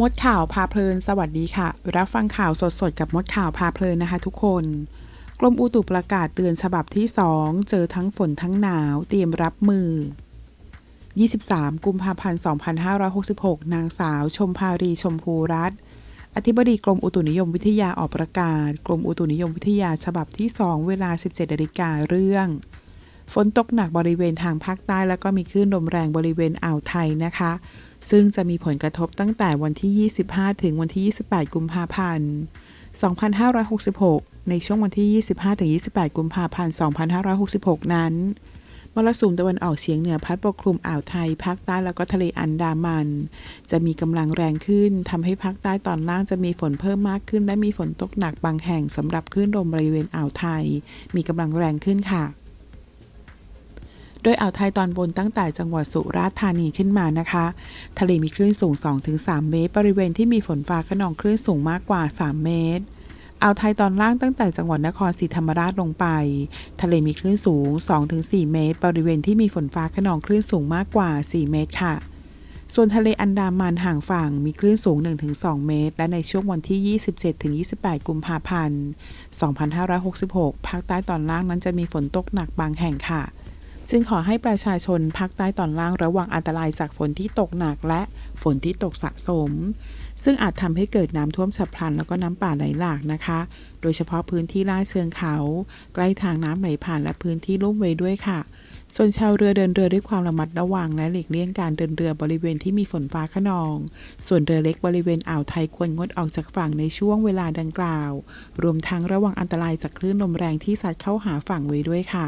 มดข่าวพาเพลิน สวัสดีค่ะ รับฟังข่าวสดๆ กับมดข่าวพาเพลินนะคะทุกคน กรมอุตุประกาศเตือนฉบับที่ 2 เจอทั้งฝนทั้งหนาว เตรียมรับมือ 23 กุมภาพันธ์ 2566 นางสาว ชมภารีชมพูรัตน์อธิบดีกรมอุตุนิยมวิทยาออกประกาศ กรมอุตุนิยมวิทยาฉบับที่ 2 เวลา 17นาฬิกาเรื่อง ฝนตกหนักบริเวณทางภาคใต้ แล้วก็มีคลื่นลมแรงบริเวณอ่าวไทยนะคะ ซึ่งจะมีผลกระทบตั้งแต่วันที่ 25 ถึงวันที่ 28 กุมภาพันธ์ 2566 ในช่วงวันที่ 25 ถึง 28 กุมภาพันธ์ 2566 นั้น มรสุมตะวันออกเฉียงเหนือพัดปกคลุมอ่าวไทย ภาคใต้แล้วก็ทะเลอันดามัน จะมีกำลังแรงขึ้นทำให้ภาคใต้ตอนล่างจะมีฝนเพิ่มมากขึ้น และมีฝนตกหนักบางแห่งสำหรับคลื่นลมบริเวณอ่าวไทย มีกำลังแรงขึ้นค่ะ ดยอ่าวไทยตอนบนตั้งแต่จังหวัดสุราษฎร์ธานีขึ้นมานะคะ ทะเลมีคลื่นสูง 2-3 เมตร บริเวณที่มีฝนฟ้าขนองคลื่นสูงมากกว่า 3 เมตรอ่าวไทยตอนล่างตั้งแต่จังหวัดนครศรีธรรมราชลงไป ทะเลมีคลื่นสูง 2-4 เมตร บริเวณที่มีฝนฟ้าขนองคลื่นสูงมากกว่า 4 เมตรค่ะ ส่วนทะเลอันดามันห่างฝั่งมีคลื่นสูง 1-2 เมตร และในช่วงวันที่ 27-28 กุมภาพันธ์ 2566 ภาคใต้ตอนล่างนั้นจะมีฝนตกหนักบางแห่งค่ะ จึงขอให้ประชาชนภาคใต้ตอนล่างระวังอันตรายจากฝนที่ตกหนักและฝนที่ตกสะสม ซึ่งอาจทำให้เกิดน้ำท่วมฉับพลันแล้วก็น้ำป่าไหลหลากนะคะ โดยเฉพาะพื้นที่ลาดเชิงเขา ใกล้ทางน้ำไหลผ่านและพื้นที่ลุ่มไว้ด้วยค่ะ ส่วนชาวเรือเดินเรือด้วยความระมัดระวัง และหลีกเลี่ยงการเดินเรือบริเวณที่มีฝนฟ้าขนอง ส่วนเรือเล็กบริเวณอ่าวไทยควรงดออกจากฝั่งในช่วงเวลาดังกล่าว รวมทั้งระวังอันตรายจากคลื่นลมแรงที่ซัดเข้าหาฝั่งไว้ด้วยค่ะ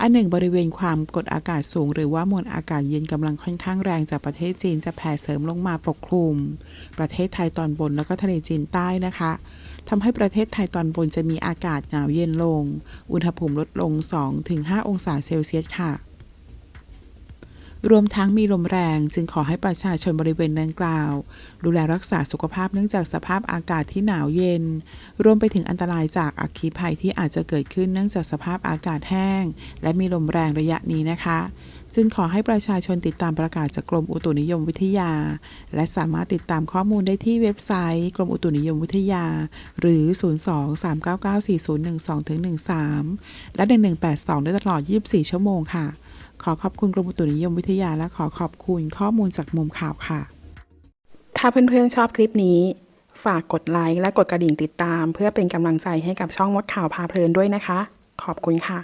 อันหนึ่งบริเวณความกดอากาศสูง หรือว่ามวลอากาศเย็นกำลังค่อนข้างแรงจากประเทศจีนจะแผ่เสริมลงมาปกคลุม ประเทศไทยตอนบนแล้วก็ทะเลจีนใต้นะคะทำให้ประเทศไทยตอนบนจะมีอากาศหนาวเย็นลง อุณหภูมิลดลง 2-5 องศาเซลเซียสค่ะ รวมทั้งมีลมแรงจึงขอให้ประชาชนบริเวณดังกล่าว ดูแลรักษาสุขภาพเนื่องจากสภาพอากาศที่หนาวเย็น รวมไปถึงอันตรายจากอัคคีภัยที่อาจจะเกิดขึ้นเนื่องจากสภาพอากาศแห้ง และมีลมแรงระยะนี้นะคะ จึงขอให้ประชาชนติดตามประกาศจากกรมอุตุนิยมวิทยา และสามารถติดตามข้อมูลได้ที่เว็บไซต์ กรมอุตุนิยมวิทยา หรือ 02-399-4012-13 และ 1182 ได้ตลอด 24 ชั่วโมงค่ะ ขอขอบคุณกรมอุตุนิยมวิทยาและขอขอบคุณข้อมูลจากมุมข่าวค่ะ ถ้าเพื่อนๆชอบคลิปนี้ ฝากกดไลค์และกดกระดิ่งติดตาม เพื่อเป็นกำลังใจให้กับช่องมดข่าวพาเพลินด้วยนะคะ ขอบคุณค่ะ